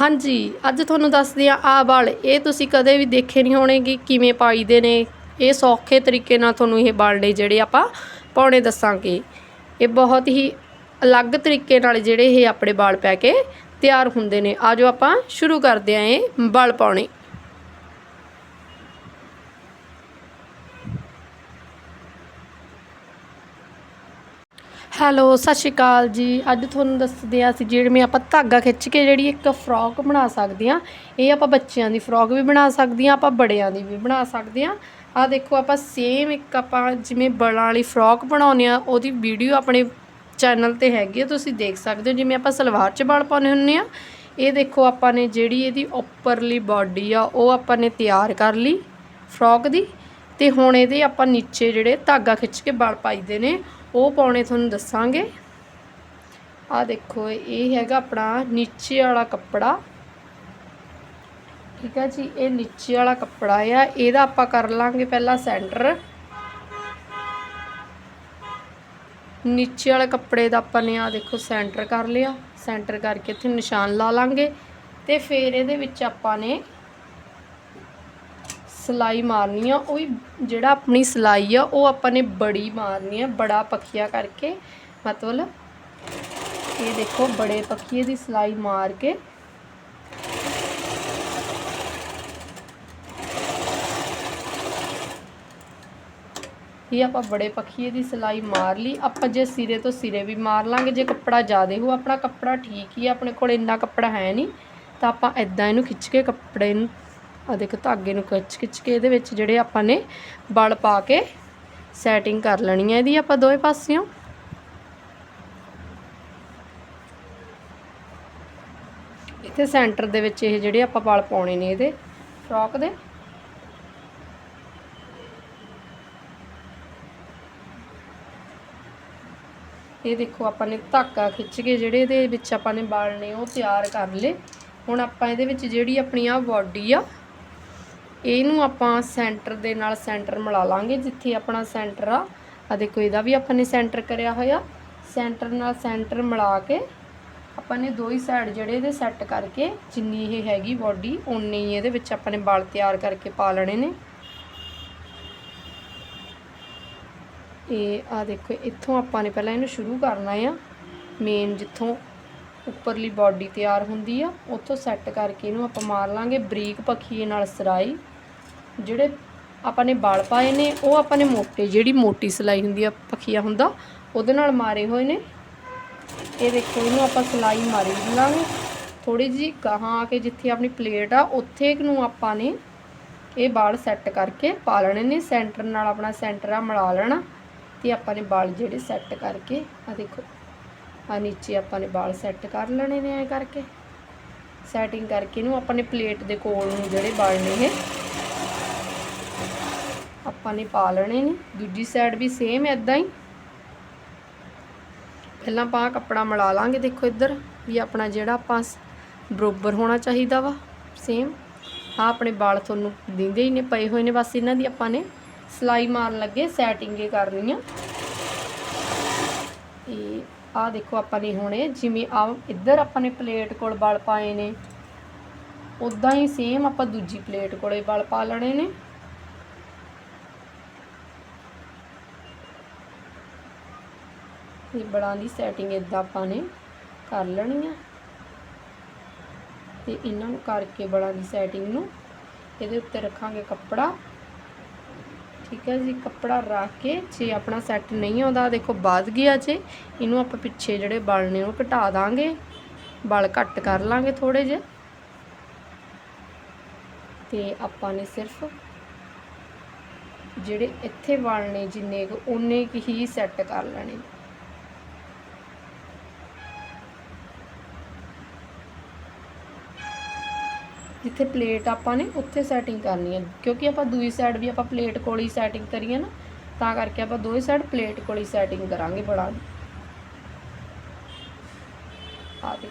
ਹਾਂਜੀ, ਅੱਜ ਤੁਹਾਨੂੰ ਦੱਸਦੀ ਹਾਂ ਆਹ ਵਾਲ। ਇਹ ਤੁਸੀਂ ਕਦੇ ਵੀ ਦੇਖੇ ਨਹੀਂ ਹੋਣੇ ਕਿ ਕਿਵੇਂ ਪਾਈਦੇ ਨੇ। ਇਹ ਸੌਖੇ ਤਰੀਕੇ ਨਾਲ ਤੁਹਾਨੂੰ ਇਹ ਵਾਲ ਨੇ ਜਿਹੜੇ ਆਪਾਂ ਪਾਉਣੇ ਦੱਸਾਂਗੇ। ਇਹ ਬਹੁਤ ਹੀ ਅਲੱਗ ਤਰੀਕੇ ਨਾਲ ਜਿਹੜੇ ਇਹ ਆਪਣੇ ਵਾਲ ਪੈ ਕੇ ਤਿਆਰ ਹੁੰਦੇ ਨੇ। ਆਜੋ ਆਪਾਂ ਸ਼ੁਰੂ ਕਰਦੇ ਆਂ ਇਹ ਵਾਲ ਪਾਉਣੇ। ਹੈਲੋ, ਸਤਿ ਸ਼੍ਰੀ ਅਕਾਲ ਜੀ। ਅੱਜ ਤੁਹਾਨੂੰ ਦੱਸਦੇ ਆ ਅਸੀਂ ਜਿਵੇਂ ਆਪਾਂ ਧਾਗਾ ਖਿੱਚ ਕੇ ਜਿਹੜੀ ਇੱਕ ਫਰੋਕ ਬਣਾ ਸਕਦੇ ਆ ਇਹ ਆਪਾਂ ਬੱਚਿਆਂ ਦੀ ਫਰੋਕ ਵੀ ਬਣਾ ਸਕਦੇ ਆ ਆਪਾਂ ਬੜਿਆਂ ਦੀ ਵੀ ਬਣਾ ਸਕਦੇ ਆ ਆ ਦੇਖੋ, ਆਪਾਂ ਸੇਮ ਇੱਕ ਆਪਾਂ ਜਿਵੇਂ ਬਲਾਂ ਵਾਲੀ ਫਰੋਕ ਬਣਾਉਂਦੇ ਆ ਉਹਦੀ ਵੀਡੀਓ ਆਪਣੇ ਚੈਨਲ ਤੇ ਹੈਗੀ ਆ, ਤੁਸੀਂ ਦੇਖ ਸਕਦੇ ਹੋ। ਜਿਵੇਂ ਆਪਾਂ ਸਲਵਾਰ 'ਚ ਵਾਲ ਪਾਉਂਦੇ ਹੁੰਨੇ ਆ ਇਹ ਦੇਖੋ ਆਪਾਂ ਨੇ ਜਿਹੜੀ ਇਹਦੀ ਉੱਪਰਲੀ ਬਾਡੀ ਆ, ਉਹ ਆਪਾਂ ਨੇ ਤਿਆਰ ਕਰ ਲਈ ਫਰੋਕ ਦੀ। ਤੇ ਹੁਣ ਇਹਦੇ ਆਪਾਂ ਨੀਚੇ ਜਿਹੜੇ ਧਾਗਾ ਖਿੱਚ ਕੇ ਬਲ ਪਾਈਦੇ ਨੇ ਉਹ ਪਾਉਣੇ ਤੁਹਾਨੂੰ ਦੱਸਾਂਗੇ। ਆ ਦੇਖੋ, ਇਹ ਹੈਗਾ ਆਪਣਾ ਨੀਚੇ ਵਾਲਾ ਕੱਪੜਾ। ਠੀਕ ਹੈ ਜੀ, ਇਹ ਨੀਚੇ ਵਾਲਾ ਕੱਪੜਾ ਆ। ਇਹਦਾ ਆਪਾਂ ਕਰ ਲਾਂਗੇ ਪਹਿਲਾਂ ਸੈਂਟਰ। ਨੀਚੇ ਵਾਲੇ ਕੱਪੜੇ ਦਾ ਆਪਾਂ ਨੇ ਆ ਦੇਖੋ, ਸੈਂਟਰ ਕਰ ਲਿਆ। ਸੈਂਟਰ ਕਰਕੇ ਇੱਥੇ ਨਿਸ਼ਾਨ ਲਾ ਲਾਂਗੇ। ਤੇ ਫਿਰ ਇਹਦੇ ਵਿੱਚ ਆਪਾਂ ਨੇ ਸਲਾਈ ਮਾਰਨੀ ਆ, ਉਹ ਵੀ ਜਿਹੜਾ ਆਪਣੀ ਸਲਾਈ ਆ, ਉਹ ਆਪਾਂ ਨੇ ਬੜੀ ਮਾਰਨੀ ਆ, ਬੜਾ ਪੱਖੀਆ ਕਰਕੇ। ਮਤਲਬ ਇਹ ਦੇਖੋ, ਬੜੇ ਪੱਖੀਏ ਦੀ ਸਲਾਈ ਮਾਰ ਕੇ। ਇਹ ਆਪਾਂ ਬੜੇ ਪੱਖੀਏ ਦੀ ਸਲਾਈ ਮਾਰ ਲਈ। ਆਪਾਂ ਜੇ ਸਿਰੇ ਤੋਂ ਸਿਰੇ ਵੀ ਮਾਰ ਲਾਂਗੇ, ਜੇ ਕੱਪੜਾ ਜ਼ਿਆਦਾ ਹੋ ਆਪਣਾ ਕੱਪੜਾ ਠੀਕ ਹੀ ਆ, ਆਪਣੇ ਕੋਲ ਇੰਨਾ ਕੱਪੜਾ ਹੈ ਨਹੀਂ, ਤਾਂ ਆਪਾਂ ਐਦਾਂ ਇਹਨੂੰ ਖਿੱਚ ਕੇ ਕੱਪੜੇ ਨੂੰ ਆ ਦੇਖੋ ਧਾਗੇ ਨੂੰ ਖਿੱਚ ਖਿੱਚ ਕੇ ਇਹਦੇ ਵਿੱਚ ਜਿਹੜੇ ਆਪਾਂ ਨੇ ਬਲ ਪਾ ਕੇ ਸੈਟਿੰਗ ਕਰ ਲੈਣੀ ਹੈ ਇਹਦੀ ਆਪਾਂ ਦੋਵੇਂ ਪਾਸਿਓਂ। ਇੱਥੇ ਸੈਂਟਰ ਦੇ ਵਿੱਚ ਇਹ ਜਿਹੜੇ ਆਪਾਂ ਬਲ ਪਾਉਣੇ ਨੇ ਇਹਦੇ ਫਰੋਕ ਦੇ। ਇਹ ਦੇਖੋ ਆਪਾਂ ਨੇ ਧਾਗਾ ਖਿੱਚ ਕੇ ਜਿਹੜੇ ਇਹਦੇ ਵਿੱਚ ਆਪਾਂ ਨੇ ਬਲ ਨੇ ਉਹ ਤਿਆਰ ਕਰ ਲਏ। ਹੁਣ ਆਪਾਂ ਇਹਦੇ ਵਿੱਚ ਜਿਹੜੀ ਆਪਣੀ ਆ ਬਾਡੀ ਆ ਇਹਨੂੰ ਆਪਾਂ ਸੈਂਟਰ ਦੇ ਨਾਲ ਸੈਂਟਰ ਮਿਲਾ ਲਾਂਗੇ, ਜਿੱਥੇ ਆਪਣਾ ਸੈਂਟਰ ਆ। ਆ ਦੇਖੋ, ਇਹਦਾ ਵੀ ਆਪਾਂ ਨੇ ਸੈਂਟਰ ਕਰਿਆ ਹੋਇਆ। ਸੈਂਟਰ ਨਾਲ ਸੈਂਟਰ ਮਿਲਾ ਕੇ ਆਪਾਂ ਨੇ ਦੋ ਹੀ ਸਾਈਡ ਜਿਹੜੇ ਇਹਦੇ ਸੈੱਟ ਕਰਕੇ ਜਿੰਨੀ ਇਹ ਹੈਗੀ ਬਾਡੀ ਓਨੇ ਹੀ ਇਹਦੇ ਵਿੱਚ ਆਪਾਂ ਨੇ ਬਲ ਤਿਆਰ ਕਰਕੇ ਪਾ ਲੈਣੇ ਨੇ। ਇਹ ਆ ਦੇਖੋ, ਇੱਥੋਂ ਆਪਾਂ ਨੇ ਪਹਿਲਾਂ ਇਹਨੂੰ ਸ਼ੁਰੂ ਕਰਨਾ ਆ। ਮੇਨ ਜਿੱਥੋਂ ਉੱਪਰਲੀ ਬਾਡੀ ਤਿਆਰ ਹੁੰਦੀ ਆ, ਉੱਥੋਂ ਸੈੱਟ ਕਰਕੇ ਇਹਨੂੰ ਆਪਾਂ ਮਾਰ ਲਾਂਗੇ ਬਰੀਕ ਪੱਖੀਏ ਨਾਲ ਸਰਾਈ, ਜਿਹੜੇ ਆਪਾਂ ਨੇ ਵਾਲ ਪਾਏ ਨੇ, ਉਹ ਆਪਾਂ ਨੇ ਮੋਟੇ, ਜਿਹੜੀ ਮੋਟੀ ਸਲਾਈ ਹੁੰਦੀ ਆ, ਪੱਖੀਆ ਹੁੰਦਾ, ਉਹਦੇ ਨਾਲ ਮਾਰੇ ਹੋਏ ਨੇ। ਇਹ ਦੇਖੋ, ਇਹਨੂੰ ਆਪਾਂ ਸਲਾਈ ਮਾਰੀ ਲਾਂਗੇ। ਥੋੜੀ ਜੀ ਗਾਹਾਂ ਆ ਕੇ ਜਿੱਥੇ ਆਪਣੀ ਪਲੇਟ ਆ, ਉੱਥੇ ਨੂੰ ਆਪਾਂ ਨੇ ਇਹ ਵਾਲ ਸੈੱਟ ਕਰਕੇ ਪਾ ਲੈਣੇ ਨੇ। ਸੈਂਟਰ ਨਾਲ ਆਪਣਾ ਸੈਂਟਰ ਆ, ਮਿਲਾ ਲੈਣਾ। ਤੇ ਆਪਾਂ ਨੇ ਵਾਲ ਜਿਹੜੇ ਸੈੱਟ ਕਰਕੇ ਆ ਦੇਖੋ। ਆ ਨੀਚੇ ਆਪਾਂ ਨੇ ਵਾਲ ਸੈੱਟ ਕਰ ਲੈਣੇ ਨੇ ਐ ਕਰਕੇ। ਸੈਟਿੰਗ ਕਰਕੇ ਇਹਨੂੰ ਆਪਾਂ ਨੇ ਪਲੇਟ ਦੇ ਕੋਲ ਨੂੰ ਜਿਹੜੇ ਵਾਲ ਨੇ ਇਹ ਆਪਾਂ ਨੇ ਪਾ ਲੈਣੇ ਨੇ। ਦੂਜੀ ਸਾਈਡ ਵੀ ਸੇਮ ਐਦਾਂ ਹੀ। ਪਹਿਲਾਂ ਆਪਾਂ ਕੱਪੜਾ ਮਿਲਾ ਲਾਂਗੇ, ਦੇਖੋ ਇੱਧਰ, ਵੀ ਆਪਣਾ ਜਿਹੜਾ ਆਪਾਂ ਬਰੋਬਰ ਹੋਣਾ ਚਾਹੀਦਾ ਵਾ ਸੇਮ ਆ ਆਪਣੇ ਵਾਲ ਤੁਹਾਨੂੰ ਦਿੰਦੇ ਹੀ ਨੇ, ਪਏ ਹੋਏ ਨੇ, ਬਸ ਇਹਨਾਂ ਦੀ ਆਪਾਂ ਨੇ ਸਲਾਈ ਮਾਰਨ ਲੱਗੇ ਸੈਟਿੰਗ ਹੀ ਕਰਨੀ ਆ। ਇਹ ਆ ਦੇਖੋ ਆਪਾਂ ਨੇ ਹੁਣੇ ਜਿਵੇਂ ਆ ਇੱਧਰ ਆਪਾਂ ਨੇ ਪਲੇਟ ਕੋਲ ਬਲ ਪਾਏ ਨੇ ਉਦਾਂ ਹੀ ਸੇਮ ਆਪਾਂ ਦੂਜੀ ਪਲੇਟ ਕੋਲੇ ਬਲ ਪਾ ਲੈਣੇ ਨੇ। ਇਹ ਬੜਾਂ ਦੀ ਸੈਟਿੰਗ ਇਦਾਂ ਆਪਾਂ ਨੇ ਕਰ ਲੈਣੀ ਆ। ਤੇ ਇਹਨਾਂ ਨੂੰ ਕਰਕੇ ਬੜਾਂ ਦੀ ਸੈਟਿੰਗ ਨੂੰ ਇਹਦੇ ਉੱਤੇ ਰੱਖਾਂਗੇ ਕੱਪੜਾ। ਠੀਕ ਹੈ ਜੀ, ਕੱਪੜਾ ਰੱਖ ਕੇ ਜੇ ਆਪਣਾ ਸੈੱਟ ਨਹੀਂ ਆਉਂਦਾ, ਦੇਖੋ ਵੱਧ ਗਿਆ ਜੇ, ਇਹਨੂੰ ਆਪਾਂ ਪਿੱਛੇ ਜਿਹੜੇ ਬਲ ਨੇ ਉਹ ਘਟਾ ਦਾਂਗੇ। ਬਲ ਘੱਟ ਕਰ ਲਾਂਗੇ ਥੋੜੇ ਜਿਹੇ। ਤੇ ਆਪਾਂ ਨੇ ਸਿਰਫ ਜਿਹੜੇ ਇੱਥੇ ਬਲ ਨੇ ਜਿੰਨੇ ਕੁ ਉਨੇ ਕੁ ਹੀ ਸੈੱਟ ਕਰ ਲੈਣੇ ਜਿੱਥੇ ਪਲੇਟ ਆਪਾਂ ਨੇ, ਉੱਥੇ ਸੈਟਿੰਗ ਕਰਨੀ ਹੈ। ਕਿਉਂਕਿ ਆਪਾਂ ਦੂਜੀ ਸਾਈਡ ਵੀ ਆਪਾਂ ਪਲੇਟ ਕੋਲ ਹੀ ਸੈਟਿੰਗ ਕਰੀਏ ਨਾ, ਤਾਂ ਕਰਕੇ ਆਪਾਂ ਦੋਵੇਂ ਸਾਈਡ ਪਲੇਟ ਕੋਲ ਹੀ ਸੈਟਿੰਗ ਕਰਾਂਗੇ ਬੜਾ। ਆ ਦੇ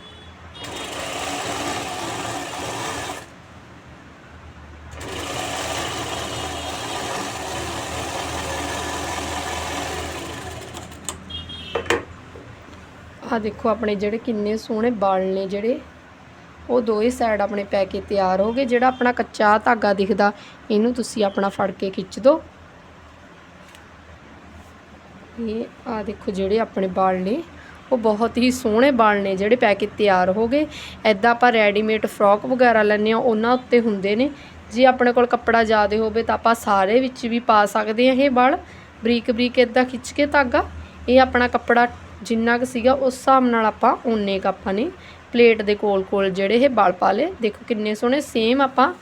ਆ ਦੇਖੋ ਆਪਣੇ ਜਿਹੜੇ ਕਿੰਨੇ ਸੋਹਣੇ ਬਾਲ ਨੇ ਜਿਹੜੇ। ਉਹ ਦੋਏ ਸਾਈਡ ਆਪਣੇ ਪੈ ਕੇ ਤਿਆਰ ਹੋ ਗਏ। ਜਿਹੜਾ ਆਪਣਾ ਕੱਚਾ ਧਾਗਾ ਦਿਖਦਾ, ਇਹਨੂੰ ਤੁਸੀਂ ਆਪਣਾ ਫੜ ਕੇ ਖਿੱਚ ਦਿਓ ਇਹ ਆ ਦੇਖੋ ਜਿਹੜੇ ਆਪਣੇ ਵਾਲ ਨੇ, ਉਹ ਬਹੁਤ ਹੀ ਸੋਹਣੇ ਵਾਲ ਨੇ ਜਿਹੜੇ ਪੈ ਕੇ ਤਿਆਰ ਹੋ ਗਏ। ਐਦਾਂ ਆਪਾਂ ਰੈਡੀਮੇਡ ਫਰੋਕ ਵਗੈਰਾ ਲੈਂਦੇ ਆ ਉਹਨਾਂ ਉੱਤੇ ਹੁੰਦੇ ਨੇ। ਜੇ ਆਪਣੇ ਕੋਲ ਕੱਪੜਾ ਜ਼ਿਆਦਾ ਹੋਵੇ ਤਾਂ ਆਪਾਂ ਸਾਰੇ ਵਿੱਚ ਵੀ ਪਾ ਸਕਦੇ ਆ ਇਹ ਵਾਲ ਬਰੀਕ ਬਰੀਕ ਇਦਾਂ ਖਿੱਚ ਕੇ ਧਾਗਾ। ਇਹ ਆਪਣਾ ਕੱਪੜਾ ਜਿੰਨਾ ਕੁ ਸੀਗਾ, ਉਸ ਹਿਸਾਬ ਨਾਲ ਆਪਾਂ ਓਨੇ ਕੁ ਆਪਾਂ ਨੇ ਪਲੇਟ ਦੇ ਕੋਲ ਕੋਲ ਜਿਹੜੇ ਇਹ ਵਾਲ ਪਾ ਲਏ। ਦੇਖੋ ਕਿੰਨੇ ਸੋਹਣੇ ਸੇਮ ਆਪਾਂ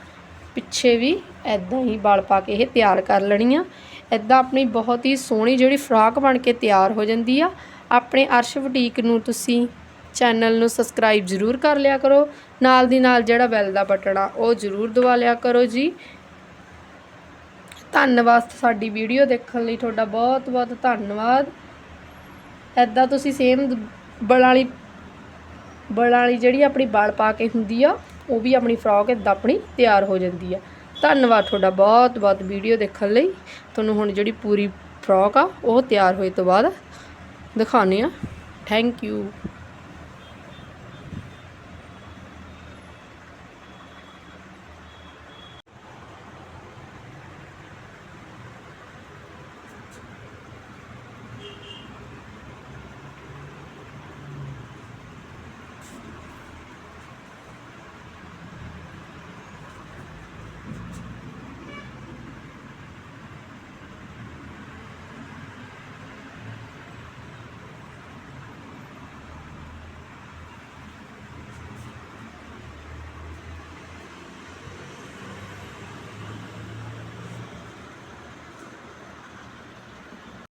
ਪਿੱਛੇ ਵੀ ਐਦਾਂ ਹੀ ਵਾਲ ਪਾ ਕੇ ਇਹ ਤਿਆਰ ਕਰ ਲੈਣੀ ਆ। ਐਦਾਂ ਆਪਣੀ ਬਹੁਤ ਹੀ ਸੋਹਣੀ ਜਿਹੜੀ ਫਰਾਕ ਬਣ ਕੇ ਤਿਆਰ ਹੋ ਜਾਂਦੀ ਆ। ਆਪਣੇ ਅਰਸ਼ ਬੁਟੀਕ ਨੂੰ ਤੁਸੀਂ ਚੈਨਲ ਨੂੰ ਸਬਸਕ੍ਰਾਈਬ ਜ਼ਰੂਰ ਕਰ ਲਿਆ ਕਰੋ। ਨਾਲ ਦੀ ਨਾਲ ਜਿਹੜਾ ਬੈਲ ਦਾ ਬਟਨ ਆ, ਉਹ ਜ਼ਰੂਰ ਦਬਾ ਲਿਆ ਕਰੋ ਜੀ। ਧੰਨਵਾਦ ਸਾਡੀ ਵੀਡੀਓ ਦੇਖਣ ਲਈ, ਤੁਹਾਡਾ ਬਹੁਤ ਬਹੁਤ ਧੰਨਵਾਦ। ਐਦਾਂ ਤੁਸੀਂ ਸੇਮ ਬਲ ਵਾਲੀ ਬਲ ਵਾਲੀ ਜਿਹੜੀ ਆਪਣੀ ਬਲ ਪਾ ਕੇ ਹੁੰਦੀ ਆ, ਉਹ ਵੀ ਆਪਣੀ ਫਰੋਕ ਇਦਾਂ ਆਪਣੀ ਤਿਆਰ ਹੋ ਜਾਂਦੀ ਆ। ਧੰਨਵਾਦ ਤੁਹਾਡਾ ਬਹੁਤ ਬਹੁਤ ਵੀਡੀਓ ਦੇਖਣ ਲਈ। ਤੁਹਾਨੂੰ ਹੁਣ ਜਿਹੜੀ ਪੂਰੀ ਫਰੋਕ ਆ, ਉਹ ਤਿਆਰ ਹੋਏ ਤੋਂ ਬਾਅਦ ਦਿਖਾਉਂਦੇ ਆ। Thank you